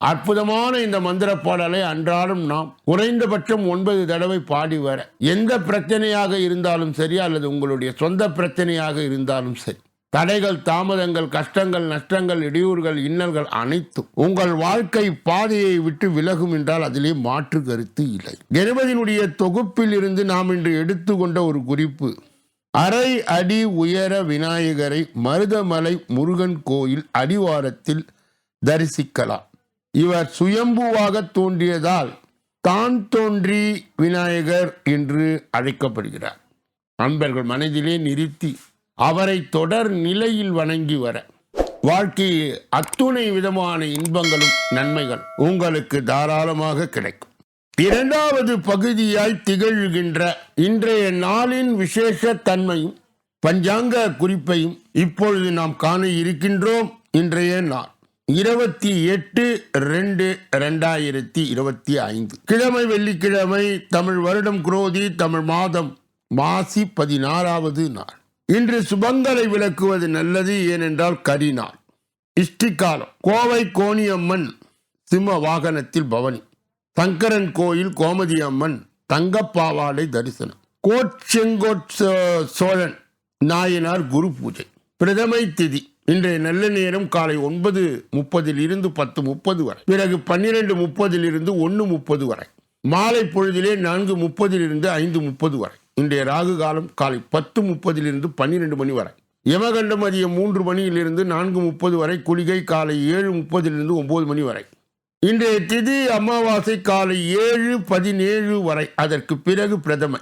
அற்புதமான இந்த மந்திர பாடலை அன்றாடம் நாம் குறைந்தபட்சம் ஒன்பது தடவை பாடி வர எந்த பிரச்சனையாக இருந்தாலும் சரி அல்லது உங்களுடைய சொந்த பிரச்சனையாக இருந்தாலும் சரி தடைகள் தாமதங்கள் கஷ்டங்கள் நஷ்டங்கள் இடையூறுகள் இன்னல்கள் அனைத்தும் உங்கள் வாழ்க்கை பாதையை விட்டு விலகும் என்றால் அதிலே மாற்று கருத்து இல்லை. கணபதியினுடைய தொகுப்பில் இருந்து நாம் இன்று எடுத்துக்கொண்ட ஒரு குறிப்பு அரை அடி உயர விநாயகரை மருதமலை முருகன் கோயில் அடிவாரத்தில் தரிசிக்கலாம். இவர் சுயம்புவாக தோன்றியதால் தான் தோன்றி விநாயகர் என்று அழைக்கப்படுகிறார். அன்பர்கள் மனதிலே நிறுத்தி அவரை தொடர் நிலையில் வணங்கி வர வாழ்க்கையில் அத்துணை விதமான இன்பங்களும் நன்மைகள் உங்களுக்கு தாராளமாக கிடைக்கும். இரண்டாவது பகுதியாய் திகழ்கின்ற இன்றைய நாளின் விசேஷ தன்மையும் பஞ்சாங்க குறிப்பையும் இப்பொழுது நாம் காண இருக்கின்றோம் இன்றைய நாள். இருபத்தி எட்டு ரெண்டு ரெண்டாயிரத்தி இருபத்தி ஐந்து. கிழமை வெள்ளிக்கிழமை தமிழ் வருடம் குரோதி தமிழ் மாதம் மாசி பதினாறாவது நாள். இன்று சுபங்களை விளக்குவது நல்லது ஏனென்றால் கரிநாள் இஷ்டிகாலம் கோவை கோணியம்மன் சிம்ம வாகனத்தில் பவனி. சங்கரன் கோயில் கோமதி அம்மன் தங்கப்பாவாடை தரிசனம். கோட்செங்கோட் சோ- சோழன் நாயனார் குரு பூஜை. பிரதமை திதி இன்றைய நல்ல நேரம் காலை ஒன்பது முப்பதில் இருந்து பத்து முப்பது வரை. பிறகு பன்னிரெண்டு முப்பதில் இருந்து ஒன்று முப்பது வரை. மாலை பொழுதிலே நான்கு முப்பதில் இருந்து ஐந்து முப்பது வரை. இன்றைய ராகு காலம் காலை பத்து முப்பதில் இருந்து பன்னிரெண்டு மணி வரை. யமகண்டம் மதியம் மூன்று மணியிலிருந்து நான்கு முப்பது வரை. குளிகை காலை ஏழு முப்பதிலிருந்து ஒன்பது மணி வரை. இன்றைய திதி அமாவாசை காலை ஏழு பதினேழு வரை. அதற்கு பிறகு பிரதம.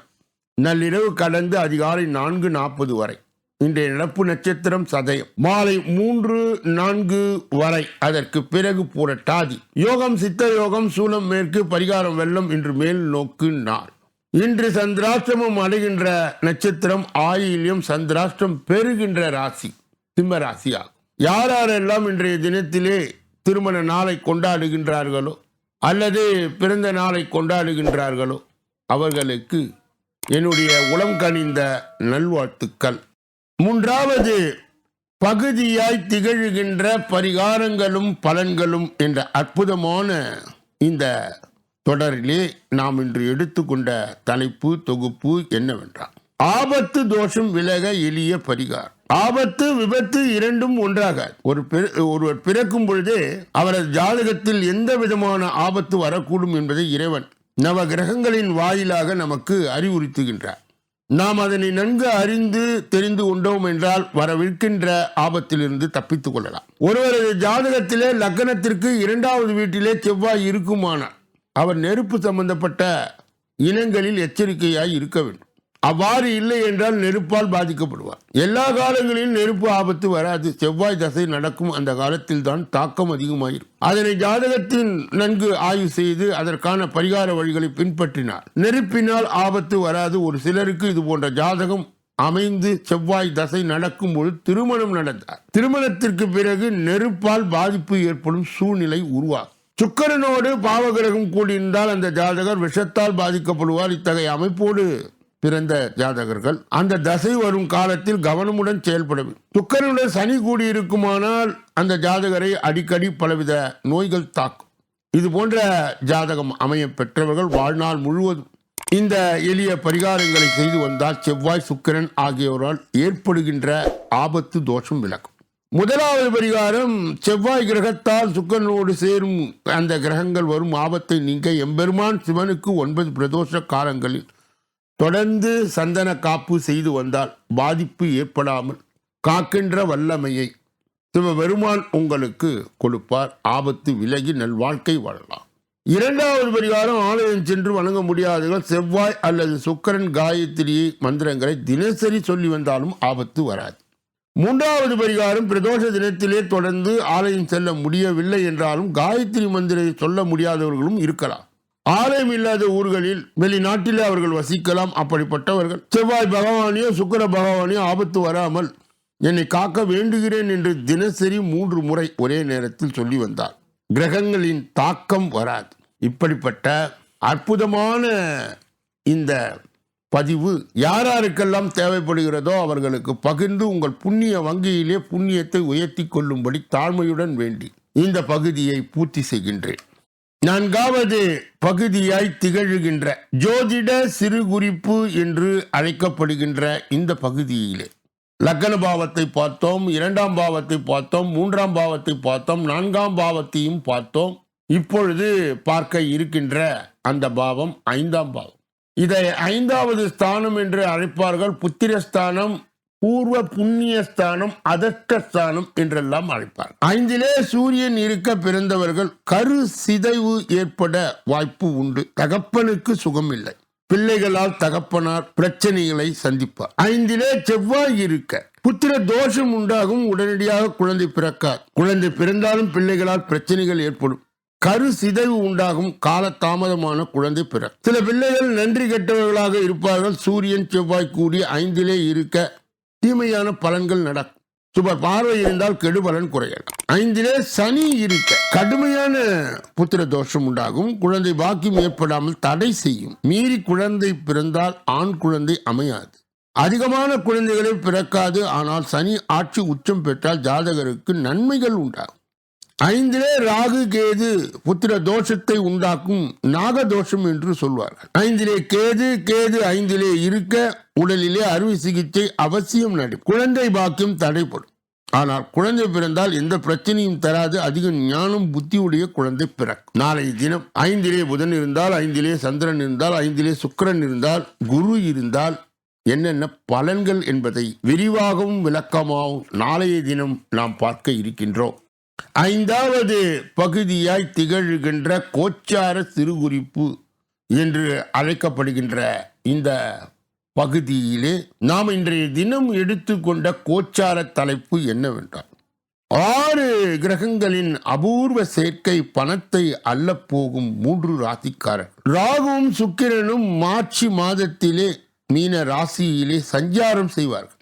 நள்ளிரவு கடந்து அதிகாலை நான்கு நாற்பது வரை. இன்றைய நடப்பு நட்சத்திரம் சதயம். மாலை மூன்று நான்கு வரை. அதற்கு பிறகு புரட்டாதி யோகம் சித்த யோகம் சூலம் மேற்கு பரிகாரம் வெள்ளம் இன்று மேல் நோக்கு நாள். இன்று சந்திராஷ்டிரமம் அடைகின்ற நட்சத்திரம் ஆயிலியம் சந்திராஷ்டிரம் பெறுகின்ற ராசி சிம்ம ராசியாகும். யார் யாரெல்லாம் இன்றைய தினத்திலே திருமண நாளை கொண்டாடுகின்றார்களோ அல்லது பிறந்த நாளை கொண்டாடுகின்றார்களோ அவர்களுக்கு என்னுடைய உளம் கனிந்த நல்வாழ்த்துக்கள். மூன்றாவது பகுதியாய் திகழ்கின்ற பரிகாரங்களும் பலன்களும் என்ற அற்புதமான இந்த தொடரிலே நாம் இன்று எடுத்துக்கொண்ட தலைப்பு தொகுப்பு என்னவென்றால் ஆபத்து தோஷம் விலக எளிய பரிகாரம். ஆபத்து விபத்து இரண்டும் ஒன்றாக ஒரு ஒருவர் பிறக்கும் பொழுதே அவரது ஜாதகத்தில் எந்த விதமான ஆபத்து வரக்கூடும் என்பதை இறைவன் நவ கிரகங்களின் வாயிலாக நமக்கு அறிவுறுத்துகின்றார். நாம் அதனை நன்கு அறிந்து தெரிந்து கொண்டோம் என்றால் வரவிருக்கின்ற ஆபத்திலிருந்து தப்பித்துக் கொள்ளலாம். ஒருவரது ஜாதகத்திலே லக்னத்திற்கு இரண்டாவது வீட்டிலே செவ்வாய் இருக்குமானால் அவர் நெருப்பு சம்பந்தப்பட்ட இனங்களில் எச்சரிக்கையாய் இருக்க வேண்டும். அவ்வாறு இல்லை என்றால் நெருப்பால் பாதிக்கப்படுவார். எல்லா காலங்களிலும் நெருப்பு ஆபத்து வராது. செவ்வாய் தசை நடக்கும் அந்த காலத்தில் தான் தாக்கம் அதிகமாயிருக்கும் அதனை ஜாதகத்தின் நன்கு ஆய்வு செய்து அதற்கான பரிகார வழிகளை பின்பற்றினார். நெருப்பினால் ஆபத்து வராது. ஒரு சிலருக்கு இது போன்ற ஜாதகம் அமைந்து செவ்வாய் தசை நடக்கும் பொழுது திருமணம் நடந்தார். திருமணத்திற்கு பிறகு நெருப்பால் பாதிப்பு ஏற்படும் சூழ்நிலை உருவாகும். சுக்கரனோடு பாவகிரகம் கூடியிருந்தால் அந்த ஜாதகர் விஷத்தால் பாதிக்கப்படுவார். இத்தகைய அமைப்போடு பிறந்த ஜாதகர்கள் அந்த தசை வரும் காலத்தில் கவனமுடன் செயல்படவும் வேண்டும் சுக்கரனுடன் சனி கூடியிருக்குமானால் அந்த ஜாதகரை அடிக்கடி பலவித நோய்கள் தாக்கும். இது போன்ற ஜாதகம் அமைய பெற்றவர்கள் வாழ்நாள் முழுவதும் இந்த எளிய பரிகாரங்களை செய்து வந்தால் செவ்வாய் சுக்கிரன் ஆகியோரால் ஏற்படுகின்ற ஆபத்து தோஷம் விலகும். முதலாவது பரிகாரம் செவ்வாய் கிரகத்தால் சுக்கரனோடு சேரும் அந்த கிரகங்கள் வரும் ஆபத்தை நீங்க எம்பெருமான் சிவனுக்கு ஒன்பது பிரதோஷ காலங்களில் தொடர்ந்து சந்தன காப்பு செய்து வந்தால் பாதிப்பு ஏற்படாமல் காக்கின்ற வல்லமையை சிவபெருமான் உங்களுக்கு கொடுப்பார். ஆபத்து விலகி நல் வாழ்க்கை வாழலாம். இரண்டாவது பரிகாரம் ஆலயம் சென்று வணங்க முடியாதவர்கள் செவ்வாய் அல்லது சுக்கரன் காயத்ரி மந்திரங்களை தினசரி சொல்லி வந்தாலும் ஆபத்து வராது. மூன்றாவது பரிகாரம் பிரதோஷ தினத்திலே தொடர்ந்து ஆலயம் செல்ல முடியவில்லை என்றாலும் காயத்ரி மந்திரை சொல்ல முடியாதவர்களும் இருக்கலாம். ஆலயம் இல்லாத ஊர்களில் வெளிநாட்டிலே அவர்கள் வசிக்கலாம். அப்படிப்பட்டவர்கள் செவ்வாய் பகவானையோ சுக்கர பகவானையோ ஆபத்து வராமல் என்னை காக்க வேண்டுகிறேன் என்று தினசரி மூன்று முறை ஒரே நேரத்தில் சொல்லி வந்தார். கிரகங்களின் தாக்கம் வராது. இப்படிப்பட்ட அற்புதமான இந்த பதிவு யார் யாருக்கெல்லாம் தேவைப்படுகிறதோ அவர்களுக்கு பகிர்ந்து உங்கள் புண்ணிய வங்கியிலே புண்ணியத்தை உயர்த்தி கொள்ளும்படி தாழ்மையுடன் வேண்டி இந்த பகுதியை பூர்த்தி செய்கின்றேன். நான்காவது பகுதியாய் திகழ்கின்ற ஜோதிட சிறு குறிப்பு என்று அழைக்கப்படுகின்ற இந்த பகுதியிலே. லக்கண பாவத்தை பார்த்தோம் இரண்டாம் பாவத்தை பார்த்தோம் மூன்றாம் பாவத்தை பார்த்தோம் நான்காம் பாவத்தையும் பார்த்தோம். இப்பொழுது பார்க்க இருக்கின்ற அந்த பாவம் ஐந்தாம் பாவம். இதை ஐந்தாவது ஸ்தானம் என்று அழைப்பார்கள் புத்திரஸ்தானம் பூர்வ புண்ணிய ஸ்தானம் என்றெல்லாம் அழைப்பார். ஐந்திலே சூரியன் இருக்க பிறந்தவர்கள் கரு சிதைவு ஏற்பட வாய்ப்பு உண்டு. தகப்பனுக்கு சுகம் இல்லை. பிள்ளைகளால் தகப்பனார் பிரச்சனைகளை சந்திப்பார். ஐந்திலே செவ்வாய் இருக்க புத்திர தோஷம் உண்டாகும். உடனடியாக குழந்தை பிறக்கார் குழந்தை பிறந்தாலும் பிள்ளைகளால் பிரச்சனைகள் ஏற்படும். கரு சிதைவு உண்டாகும். கால தாமதமான குழந்தை பிற சில பிள்ளைகள் நன்றி கெட்டவர்களாக இருப்பார்கள். சூரியன் செவ்வாய் கூடி ஐந்திலே இருக்க தீமையான பலன்கள் நடக்கும். சுப பார்வை இருந்தால் கெடு பலன் குறையலாம். ஐந்திலே சனி இருக்க கடுமையான புத்திர தோஷம் உண்டாகும். குழந்தை பாக்கியம் ஏற்படாமல் தடை செய்யும். மீறி குழந்தை பிறந்தால் ஆண் குழந்தை அமையாது. அதிகமான குழந்தைகளை பிறக்காது. ஆனால் சனி ஆட்சி உச்சம் பெற்றால் ஜாதகருக்கு நன்மைகள் உண்டாகும். ஐந்திலே ராகு கேது புத்திர தோஷத்தை உண்டாக்கும் நாக தோஷம் என்று சொல்வார்கள். ஐந்திலே கேது கேது ஐந்திலே இருக்க உடலிலே அறுவை சிகிச்சை அவசியம் நடி குழந்தை பாக்கியம் தடைப்படும் ஆனால் குழந்தை பிறந்தால் எந்த பிரச்சனையும் தராது அதிக ஞானம் புத்தியுடைய குழந்தை பிறக்கும். நாளைய தினம் ஐந்திலே புதன் இருந்தால் ஐந்திலே சந்திரன் இருந்தால் ஐந்திலே சுக்கரன் இருந்தால் குரு இருந்தால் என்னென்ன பலன்கள் என்பதை விரிவாகவும் விளக்கமாகவும் நாளைய தினம் நாம் பார்க்க இருக்கின்றோம். ஐந்தாவது பகுதியாய் திகழ்கின்ற கோச்சார சிறுகுறிப்பு என்று அழைக்கப்படுகின்ற இந்த பகுதியிலே நாம் இன்றைய தினம் எடுத்துக்கொண்ட கோச்சார தலைப்பு என்னவென்றால் ஆறு கிரகங்களின் அபூர்வ சேர்க்கை பணத்தை அல்ல போகும் மூன்று ராசிக்காரர். ராகுவும் சுக்கிரனும் மார்ச் மாதத்திலே மீன ராசியிலே சஞ்சாரம் செய்வார்கள்.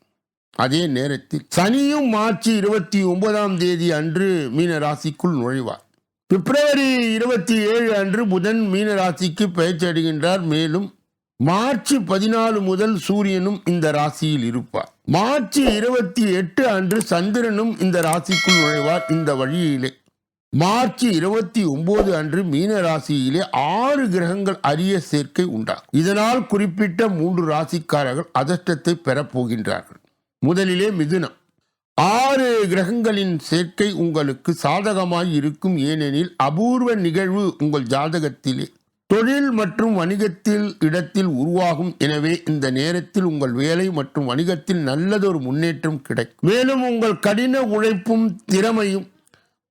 அதே நேரத்தில் சனியும் மார்ச் இருபத்தி ஒன்பதாம் தேதி அன்று மீன ராசிக்குள் நுழைவார். பிப்ரவரி இருபத்தி ஏழு அன்று புதன் மீன ராசிக்கு பெயர்ச்சடைகின்றார் மேலும் மார்ச் பதினாலு முதல் சூரியனும் இந்த ராசியில் இருப்பார். மார்ச் இருபத்தி எட்டு அன்று சந்திரனும் இந்த ராசிக்குள் நுழைவார் இந்த வழியிலே. மார்ச் இருபத்தி ஒன்பது அன்று மீன ராசியிலே ஆறு கிரகங்கள் அரிய சேர்க்கை உண்டாகும். இதனால் குறிப்பிட்ட மூன்று ராசிக்காரர்கள் அதிர்ஷ்டத்தை பெறப்போகின்றார்கள் முதலிலே மிதுனம். ஆறு கிரகங்களின் சேர்க்கை உங்களுக்கு சாதகமாய் இருக்கும் ஏனெனில் அபூர்வ நிகழ்வு உங்கள் ஜாதகத்திலே. தொழில் மற்றும் வணிகத்தில் இடத்தில் உருவாகும். எனவே இந்த நேரத்தில் உங்கள் வேலை மற்றும் வணிகத்தில் நல்லதொரு முன்னேற்றம் கிடைக்கும். மேலும் உங்கள் கடின உழைப்பும் திறமையும்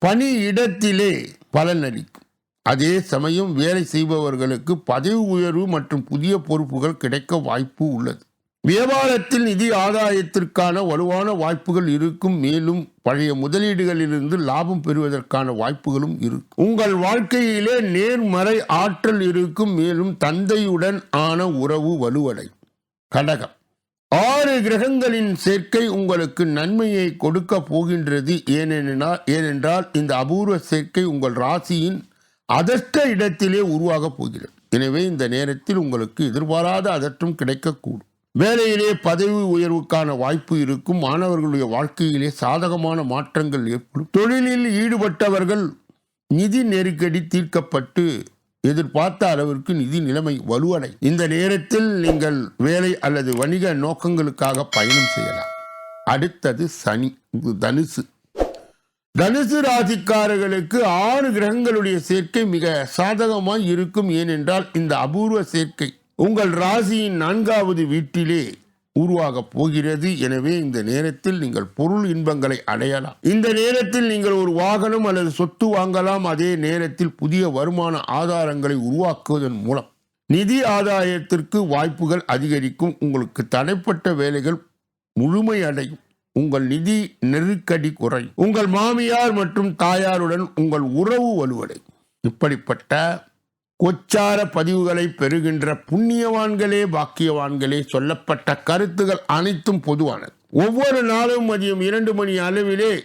பணி இடத்திலே பலனளிக்கும். அதே சமயம் வேலை செய்பவர்களுக்கு பதவி உயர்வு மற்றும் புதிய பொறுப்புகள் கிடைக்க வாய்ப்பு உள்ளது. வியாபாரத்தில் நிதி ஆதாயத்திற்கான வலுவான வாய்ப்புகள் இருக்கும். மேலும் பழைய முதலீடுகளிலிருந்து லாபம் பெறுவதற்கான வாய்ப்புகளும் இருக்கும். உங்கள் வாழ்க்கையிலே நேர்மறை ஆற்றல் இருக்கும். மேலும் தந்தையுடன் ஆன உறவு வலுவடை. கடகம். ஆறு கிரகங்களின் சேர்க்கை உங்களுக்கு நன்மையை கொடுக்க போகின்றது. ஏனென்றால் ஏனென்றால் இந்த அபூர்வ சேர்க்கை உங்கள் ராசியின் அதர்ஷ்ட இடத்திலே உருவாகப் போகிறது. எனவே இந்த நேரத்தில் உங்களுக்கு எதிர்பாராத அதற்றம் கிடைக்கக்கூடும். வேலையிலே பதவி உயர்வுக்கான வாய்ப்பு இருக்கும். மாணவர்களுடைய வாழ்க்கையிலே சாதகமான மாற்றங்கள் ஏற்படும். தொழிலில் ஈடுபட்டவர்கள் நிதி நெருக்கடி தீர்க்கப்பட்டு எதிர்பார்த்த அளவிற்கு நிதி நிலைமை வலுவடை. இந்த நேரத்தில் நீங்கள் வேலை அல்லது வணிக நோக்கங்களுக்காக பயணம் செய்யலாம். அடுத்தது சனி தனுசு. தனுசு ராசிக்காரர்களுக்கு ஆறு கிரகங்களுடைய சேர்க்கை மிக சாதகமாய் இருக்கும். ஏனென்றால் இந்த அபூர்வ சேர்க்கை உங்கள் ராசியின் நான்காவது வீட்டிலே உருவாக போகிறது. எனவே இந்த நேரத்தில் நீங்கள் பொருள் இன்பங்களை அடையலாம். இந்த நேரத்தில் நீங்கள் ஒரு வாகனம் அல்லது சொத்து வாங்கலாம். அதே நேரத்தில் புதிய வருமான ஆதாரங்களை உருவாக்குவதன் மூலம் நிதி ஆதாயத்திற்கு வாய்ப்புகள் அதிகரிக்கும். உங்களுக்கு தடைப்பட்ட வேலைகள் முழுமையடையும். உங்கள் நிதி நெருக்கடி குறையும். உங்கள் மாமியார் மற்றும் தாயாருடன் உங்கள் உறவு வலுவடையும். இப்படிப்பட்ட கொச்சார பதிவுகளை பெறுகின்ற புண்ணியவான்களே பாக்கியவான்களே சொல்லப்பட்ட கருத்துகள் அனைத்தும் பொதுவானது. ஒவ்வொரு நாளும் மதியம் இரண்டு மணி அளவிலே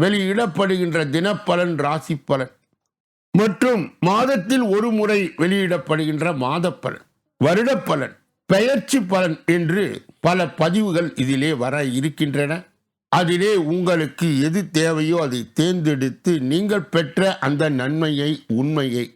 வெளியிடப்படுகின்ற தினப்பலன் ராசி பலன் மற்றும் மாதத்தில் ஒரு முறை வெளியிடப்படுகின்ற மாதப்பலன் வருடப்பலன் பெயர்ச்சி பலன் என்று பல பதிவுகள் இதிலே வர இருக்கின்றன. அதிலே உங்களுக்கு எது தேவையோ அதை தேர்ந்தெடுத்து நீங்கள் பெற்ற அந்த நன்மையை உண்மையை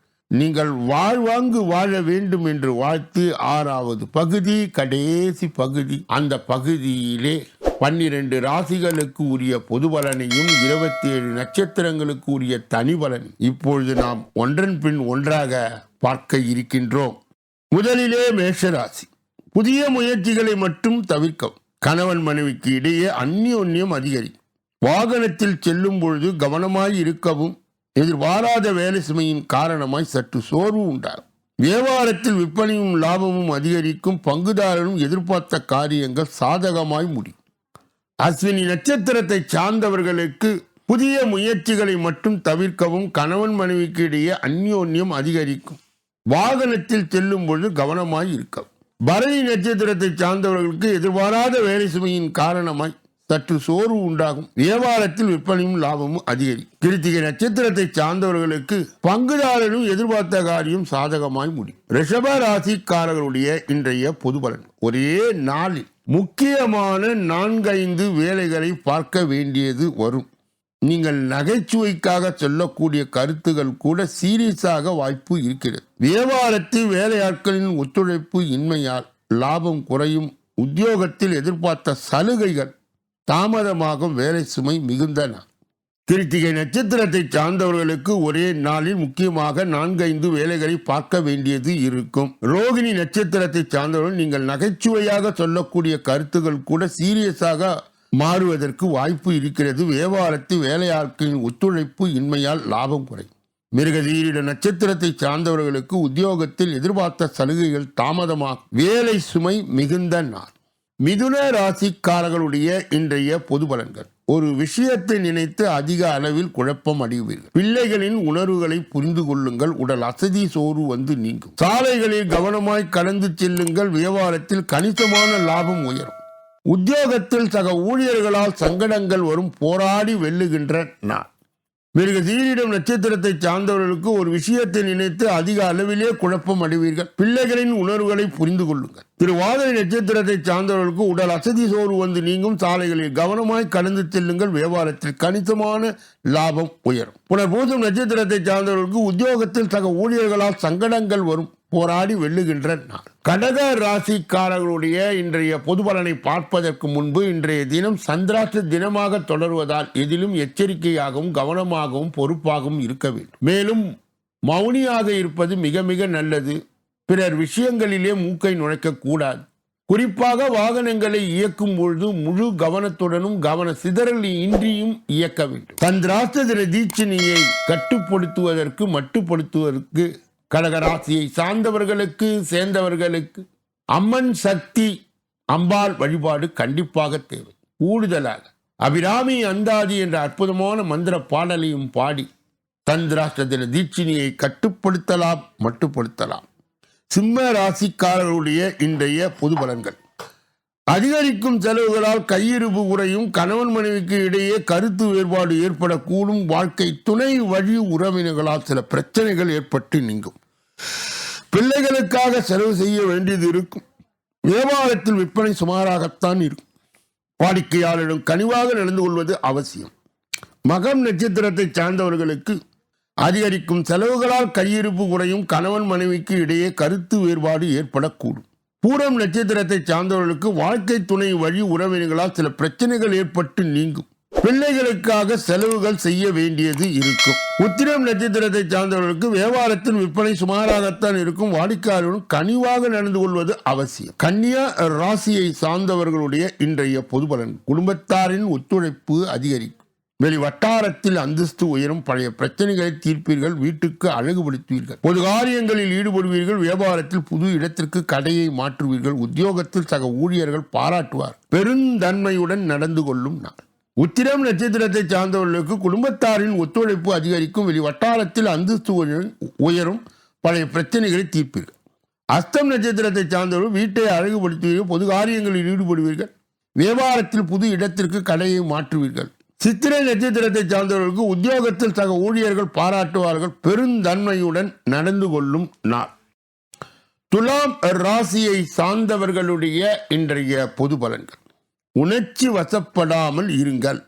நீங்கள் வாழ்வாங்கு வாழ வேண்டும் என்று வாழ்த்து ஆறாவது பகுதி கடைசி பகுதி. அந்த பகுதியிலே பன்னிரண்டு ராசிகளுக்கு உரிய பொது பலனையும் இருபத்தி ஏழு நட்சத்திரங்களுக்கு உரிய தனி பலன். இப்பொழுது நாம் ஒன்றன் பின் ஒன்றாக பார்க்க இருக்கின்றோம். முதலிலே மேஷராசி. புதிய முயற்சிகளை மட்டும் தவிர்க்கவும். கணவன் மனைவிக்கு இடையே அந்யோன்யம் அதிகரிக்கும். வாகனத்தில் செல்லும் பொழுது கவனமாய் இருக்கவும். எதிர்பாராத வேலை சுமையின் காரணமாய் சற்று சோர்வு உண்டாகும். வியாபாரத்தில் விற்பனையும் லாபமும் அதிகரிக்கும் பங்குதாரரும் எதிர்பார்த்த காரியங்கள் சாதகமாய் முடியும். அஸ்வினி நட்சத்திரத்தை சார்ந்தவர்களுக்கு புதிய முயற்சிகளை மட்டும் தவிர்க்கவும் கணவன் மனைவிக்கு இடையே அந்யோன்யம் அதிகரிக்கும். வாகனத்தில் செல்லும் பொழுது கவனமாய் இருக்கவும். பரணி நட்சத்திரத்தை சார்ந்தவர்களுக்கு எதிர்பாராத வேலை சுமையின் காரணமாய் சற்று சோர்வு உண்டாகும். வியாபாரத்தில் விற்பனையும் லாபமும் அதிகரிக்கும் கிருத்திகை நட்சத்திரத்தை சார்ந்தவர்களுக்கு பங்குதாரரும் எதிர்பார்த்த காரியம் சாதகமாய் முடியும். ரிஷப ராசிக்காரர்களுடைய இன்றைய பொது பலன். ஒரே நாளில் முக்கியமான நான்கைந்து வேலைகளை பார்க்க வேண்டியது வரும். நீங்கள் நகைச்சுவைக்காக சொல்லக்கூடிய கருத்துகள் கூட சீரியஸாக வாய்ப்பு இருக்கிறது. வியாபாரத்தில் வேலையாட்களின் ஒத்துழைப்பு இன்மையால் லாபம் குறையும். உத்தியோகத்தில் எதிர்பார்த்த சலுகைகள் தாமதமாகும் வேலை சுமை மிகுந்தன. கிருத்திகை நட்சத்திரத்தை சார்ந்தவர்களுக்கு ஒரே நாளில் முக்கியமாக நான்கைந்து வேலைகளை பார்க்க வேண்டியது இருக்கும். ரோகிணி நட்சத்திரத்தை சார்ந்தவர்கள் நீங்கள் நகைச்சுவையாக சொல்லக்கூடிய கருத்துகள் கூட சீரியஸாக மாறுவதற்கு வாய்ப்பு இருக்கிறது. வியாபாரத்தில் வேலையாட்களின் ஒத்துழைப்பு இன்மையால் லாபம் குறையும். மிருகதீரிட நட்சத்திரத்தை சார்ந்தவர்களுக்கு உத்தியோகத்தில் எதிர்பார்த்த சலுகைகள் தாமதமாக வேலை சுமை மிகுந்த நாள். மிதுன ராசிக்காரர்களுடைய இன்றைய பொது பலன்கள். ஒரு விஷயத்தை நினைத்து அதிக அளவில் குழப்பம் அடைவீர்கள். பிள்ளைகளின் உணர்வுகளை புரிந்து கொள்ளுங்கள். உடல் அசதி சோர்வு வந்து நீங்கும். சாலைகளில் கவனமாய் கடந்து செல்லுங்கள். வியாபாரத்தில் கணிசமான லாபம் உயரும். உத்தியோகத்தில் சக ஊழியர்களால் சங்கடங்கள் வரும். போராடி வெல்லுகின்ற நாள். மிருக சீரிடம் நட்சத்திரத்தை சார்ந்தவர்களுக்கு ஒரு விஷயத்தை நினைத்து அதிக அளவிலே குழப்பம் அடைவீர்கள் பிள்ளைகளின் உணர்வுகளை புரிந்து கொள்ளுங்கள். திருவாதிரை நட்சத்திரத்தை சார்ந்தவர்களுக்கு உடல் அசதி சோர்வு வந்து நீங்கும் சாலைகளில் கவனமாய் கடந்து செல்லுங்கள். வியாபாரத்தில் கணிசமான லாபம் உயரும். புனர்பூசம் நட்சத்திரத்தை சார்ந்தவர்களுக்கு உத்தியோகத்தில் சக ஊழியர்களால் சங்கடங்கள் வரும். போராடி வெல்லுகின்ற நாள். கடக ராசிக்காரர்களுடைய இன்றைய பொது பலனை பார்ப்பதற்கு முன்பு இன்றைய தினம் சந்திராஷ்ட தினமாக தொடர்வதால் எதிலும் எச்சரிக்கையாகவும் கவனமாகவும் பொறுப்பாகவும் இருக்க வேண்டும். மேலும் மௌனியாக இருப்பது மிக மிக நல்லது. பிறர் விஷயங்களிலே மூக்கை நுழைக்கக்கூடாது குறிப்பாக வாகனங்களை இயக்கும் பொழுது முழு கவனத்துடனும் கவன சிதறல் இன்றியும் இயக்க வேண்டும். சந்திராஷ்ட தீட்சணியை கட்டுப்படுத்துவதற்கு மட்டுப்படுத்துவதற்கு கடகராசியை சார்ந்தவர்களுக்கு சேர்ந்தவர்களுக்கு அம்மன் சக்தி அம்பாள் வழிபாடு கண்டிப்பாக தேவை. கூடுதலாக அபிராமி அந்தாதி என்ற அற்புதமான மந்திர பாடலையும் பாடி சந்திராஷ்டிர தீட்சிணியை கட்டுப்படுத்தலாம் மட்டுப்படுத்தலாம். சிம்ம ராசிக்காரர்களுடைய இன்றைய பொது பலன்கள். அதிகரிக்கும் செலவுகளால் கையிருப்பு குறையும் கணவன் மனைவிக்கு இடையே கருத்து வேறுபாடு ஏற்படக்கூடும் வாழ்க்கை துணை வழி உறவினர்களால் சில பிரச்சனைகள் ஏற்பட்டு நீங்கும். பிள்ளைகளுக்காக செலவு செய்ய வேண்டியது இருக்கும். வியாபாரத்தில் விற்பனை சுமாராகத்தான் இருக்கும். வாடிக்கையாளரிடம் கனிவாக நடந்து கொள்வது அவசியம். மகம் நட்சத்திரத்தை சார்ந்தவர்களுக்கு அதிகரிக்கும் செலவுகளால் கையிருப்பு குறையும் கணவன் மனைவிக்கு இடையே கருத்து வேறுபாடு ஏற்படக்கூடும். பூரம் நட்சத்திரத்தை சார்ந்தவர்களுக்கு வாழ்க்கை துணை வழி உறவினர்களால் சில பிரச்சனைகள் ஏற்பட்டு நீங்கும். பிள்ளைகளுக்காக செலவுகள் செய்ய வேண்டியது இருக்கும். உத்திரம் நட்சத்திரத்தை சார்ந்தவர்களுக்கு வியாபாரத்தின் விற்பனை சுமாராகத்தான் இருக்கும். வாடிக்கையாளர்களும் கனிவாக நடந்து கொள்வது அவசியம். கன்னியா ராசியை சார்ந்தவர்களுடைய இன்றைய பொது பலன் குடும்பத்தாரின் ஒத்துழைப்பு அதிகரிக்கும். வெளி வட்டாரத்தில் அந்தஸ்து உயரும் பழைய பிரச்சனைகளை தீர்ப்பீர்கள் வீட்டுக்கு அழகுபடுத்துவீர்கள். பொது காரியங்களில் ஈடுபடுவீர்கள் வியாபாரத்தில் புது இடத்திற்கு கடையை மாற்றுவீர்கள் உத்தியோகத்தில் சக ஊழியர்கள் பாராட்டுவார். பெருந்தன்மையுடன் நடந்து கொள்ளும் நாள். உத்திரம் நட்சத்திரத்தை சார்ந்தவர்களுக்கு குடும்பத்தாரின் ஒத்துழைப்பு அதிகரிக்கும் வெளி வட்டாரத்தில் அந்தஸ்து உயரும்- உயரும் பழைய பிரச்சனைகளை தீர்ப்பீர்கள். அஸ்தம் நட்சத்திரத்தை சார்ந்தவர்கள் வீட்டை அழகுபடுத்துவீர்கள் பொது காரியங்களில் ஈடுபடுவீர்கள் வியாபாரத்தில் புது இடத்திற்கு கடையை மாற்றுவீர்கள். சித்திரை நட்சத்திரத்தை சார்ந்தவர்களுக்கு உத்தியோகத்தில் சக ஊழியர்கள் பாராட்டுவார்கள். பெருந்தன்மையுடன் நடந்து கொள்ளும் நாள். துலாம் ராசியை சார்ந்தவர்களுடைய இன்றைய பொது பலன்கள். உணர்ச்சி வசப்படாமல் இருங்கள்.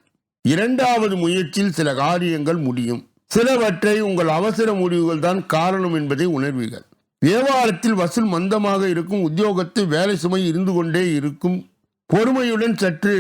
இரண்டாவது முயற்சியில் சில காரியங்கள் முடியும். சிலவற்றை உங்கள் அவசர முடிவுகள் தான் காரணம் என்பதை உணர்வீர்கள். வியாபாரத்தில் வசூல் மந்தமாக இருக்கும். உத்தியோகத்தில் வேலை சுமை இருந்து கொண்டே இருக்கும். பொறுமையுடன் சற்று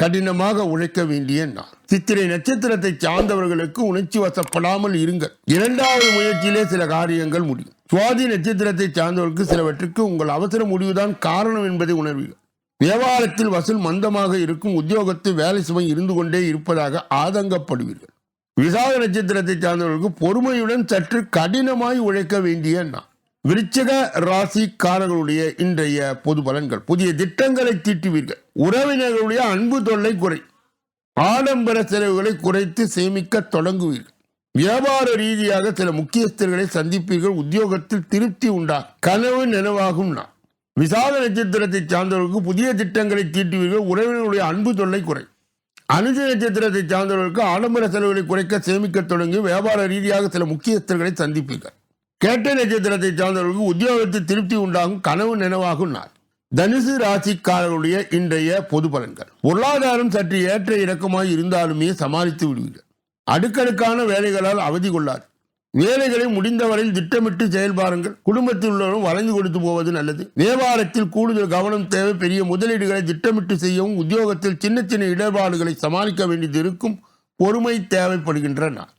கடினமாக உழைக்க வேண்டிய நாள். சித்திரை நட்சத்திரத்தை சார்ந்தவர்களுக்கு உணர்ச்சி வசப்படாமல் இருங்கள். இரண்டாவது முயற்சியிலே சில காரியங்கள் முடியும். சுவாதி நட்சத்திரத்தை சார்ந்தவர்களுக்கு சிலவற்றுக்கு உங்கள் அவசர முடிவுதான் காரணம் என்பதை உணர்வீர்கள். வியாபாரத்தில் வசூல் மந்தமாக இருக்கும் உத்தியோகத்து வேலை சுமை இருந்து கொண்டே இருப்பதாக ஆதங்கப்படுவீர்கள். விசாக நட்சத்திரத்தை சார்ந்தவர்களுக்கு பொறுமையுடன் சற்று கடினமாய் உழைக்க வேண்டிய நாள். விருச்சக ராசிக்காரர்களுடைய இன்றைய பொது பலன்கள். புதிய திட்டங்களை தீட்டுவீர்கள். உறவினர்களுடைய அன்பு தொல்லை குறை. ஆடம்பர செலவுகளை குறைத்து சேமிக்க தொடங்குவீர்கள். வியாபார ரீதியாக சில முக்கியஸ்தர்களை சந்திப்பீர்கள். உத்தியோகத்தில் திருப்தி உண்டா? கனவு நினைவாகும் நான் விசாக நட்சத்திரத்தை சார்ந்தவர்களுக்கு புதிய திட்டங்களை தீட்டுவீர்கள். உறவினர்களுடைய அன்பு தொல்லை குறை. அனுஜ நட்சத்திரத்தை சார்ந்தவர்களுக்கு ஆடம்பர செலவுகளை குறைக்க சேமிக்க தொடங்கி வியாபார ரீதியாக சில முக்கியஸ்தர்களை சந்திப்பீர்கள். கேட்ட நட்சத்திரத்தை சார்ந்தவர்களுக்கு உத்தியோகத்தில் திருப்தி உண்டாகும் கனவு நினைவாகும் நாள். தனுசு ராசிக்காரர்களுடைய இன்றைய பொது பலன்கள். பொருளாதாரம் சற்று ஏற்ற இறக்கமாய் இருந்தாலுமே சமாளித்து விடுவீர்கள். அடுக்கடுக்கான வேலைகளால் அவதி கொள்ளாது. வேலைகளை முடிந்தவரையில் திட்டமிட்டு செயல்பாருங்கள். குடும்பத்தில் உள்ளவரும் வளைந்து கொடுத்து போவது நல்லது. வியாபாரத்தில் கூடுதல் கவனம் தேவை. பெரிய முதலீடுகளை திட்டமிட்டு செய்யவும் உத்தியோகத்தில் சின்ன சின்ன இடர்பாடுகளை சமாளிக்க வேண்டியது இருக்கும். பொறுமை தேவைப்படுகின்ற நாள்.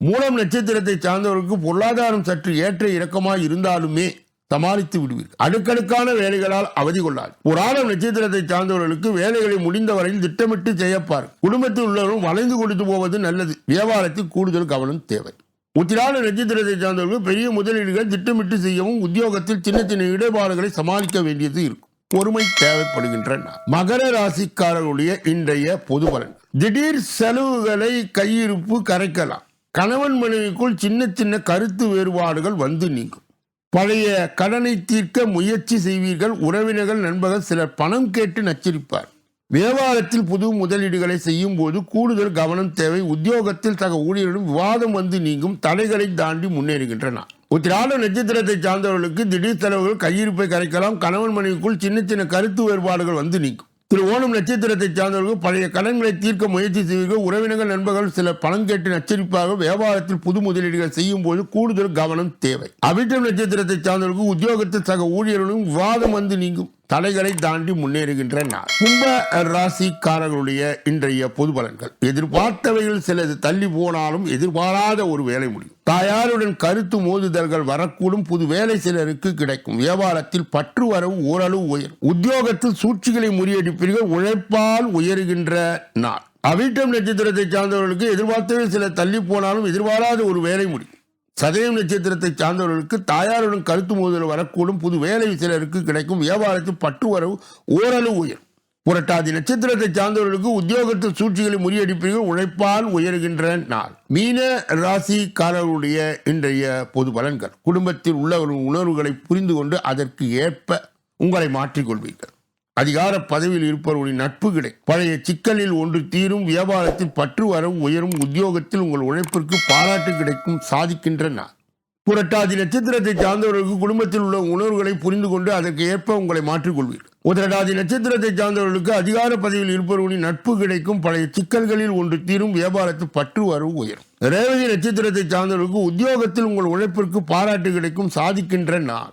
மூலம் நட்சத்திரத்தை சார்ந்தவர்களுக்கு பொருளாதாரம் சற்று ஏற்ற இறக்கமாக இருந்தாலுமே சமாளித்து விடுவீர்கள். அடுக்கடுக்கான வேலைகளால் அவதி கொள்ளாது. புராணம் நட்சத்திரத்தை சார்ந்தவர்களுக்கு வேலைகளை முடிந்தவரையில் திட்டமிட்டு செய்யப்பார். குடும்பத்தில் உள்ளவரும் வளைந்து கொடுத்து போவது நல்லது. வியாபாரத்தில் கூடுதல் கவனம் தேவை. உத்திராட நட்சத்திரத்தை சார்ந்தவர்கள் பெரிய முதலீடுகள் திட்டமிட்டு செய்யவும் உத்தியோகத்தில் சின்ன சின்ன இடர்பாடுகளை சமாளிக்க வேண்டியது இருக்கும். பொறுமை தேவைப்படுகின்றன. மகர ராசிக்காரர்களுடைய இன்றைய பொது பலன். திடீர் செலவுகளை கையிருப்பு கரைக்கலாம். கணவன் மனைவிக்குள் சின்ன சின்ன கருத்து வேறுபாடுகள் வந்து நீங்கும். பழைய கடனை தீர்க்க முயற்சி செய்வீர்கள். உறவினர்கள் நண்பர்கள் சிலர் பணம் கேட்டு நச்சரிப்பார். வியாபாரத்தில் புது முதலீடுகளை செய்யும் போது கூடுதல் கவனம் தேவை. உத்தியோகத்தில் சக ஊழியர்களும் விவாதம் வந்து நீங்கும். தடைகளை தாண்டி முன்னேறுகின்றன. உத்திராட நட்சத்திரத்தை சார்ந்தவர்களுக்கு திடீர் தலைவர்கள் கையிருப்பை கரைக்கலாம். கணவன் மனைவிக்குள் சின்ன சின்ன கருத்து வேறுபாடுகள் வந்து நீங்கும். திரு ஓணம் நட்சத்திரத்தை சார்ந்தவர்கள் பழைய கடன்களை தீர்க்க முயற்சி செய்வீர்கள். உறவினர்கள் நண்பர்கள் சில பணம் கேட்டு நச்சரிப்பாக வியாபாரத்தில் புது முதலீடுகள் செய்யும் போது கூடுதல் கவனம் தேவை. அவிட்டம் நட்சத்திரத்தை சார்ந்தவர்களுக்கு உத்தியோகத்தில் சக ஊழியர்களும் விவாதம் வந்து நீங்கும். தடைகளை தாண்டி முன்னேறுகின்ற நாள். கும்ப ராசிக்காரர்களுடைய இன்றைய பொது பலன்கள். எதிர்பார்த்தவைகள் சிலது தள்ளி போனாலும் எதிர்பாராத ஒரு வேலை முடியும். தாயாருடன் கருத்து மோதுதல்கள் வரக்கூடும். புது வேலை சிலருக்கு கிடைக்கும். வியாபாரத்தில் பற்று வரவு ஓரளவு உயரும். உத்தியோகத்தில் சூழ்ச்சிகளை முறியடிப்பீர்கள். உழைப்பால் உயருகின்ற நாள். அவிட்டம் நட்சத்திரத்தை சார்ந்தவர்களுக்கு எதிர்பார்த்தவை சில தள்ளி போனாலும் எதிர்பாராத ஒரு வேலை முடியும். சதயம் நட்சத்திரத்தை சார்ந்தவர்களுக்கு தாயாருடன் கருத்து மோதல் வரக்கூடும். புது வேலை சிலருக்கு கிடைக்கும். வியாபாரத்தில் பட்டு வரவு ஓரளவு உயர் புரட்டாதி நட்சத்திரத்தை சார்ந்தவர்களுக்கு உத்தியோகத்தில் சூழ்ச்சிகளை முறியடிப்பீர்கள். உழைப்பால் உயர்கின்ற நாள் மீன ராசிக்காரர்களுடைய இன்றைய பொது பலன்கள். குடும்பத்தில் உள்ளவர்கள் உணர்வுகளை புரிந்து கொண்டு அதற்கு ஏற்ப உங்களை மாற்றிக்கொள்வீர்கள். அதிகார பதவியில் இருப்பவர்களின் நட்பு கிடை. பழைய சிக்கலில் ஒன்று தீரும் வியாபாரத்தில் பற்று வரவும் உயரும் உத்தியோகத்தில் உங்கள் உழைப்பிற்கு பாராட்டு கிடைக்கும் சாதிக்கின்ற நாள் புரட்டாதி நட்சத்திரத்தை சார்ந்தவர்களுக்கு குடும்பத்தில் உள்ள உணர்வுகளை புரிந்து கொண்டு அதற்கு ஏற்ப உங்களை மாற்றிக்கொள்வீர்கள் உதரடாதி நட்சத்திரத்தை சார்ந்தவர்களுக்கு அதிகார பதவியில் இருப்பவர்களின் நட்பு கிடைக்கும் பழைய சிக்கல்களில் ஒன்று தீரும் வியாபாரத்தில் பற்று வரவு உயரும். ரேவதி நட்சத்திரத்தை சார்ந்தவர்களுக்கு உத்தியோகத்தில் உங்கள் உழைப்பிற்கு பாராட்டு கிடைக்கும் சாதிக்கின்ற நாள்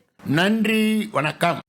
நன்றி வணக்கம்.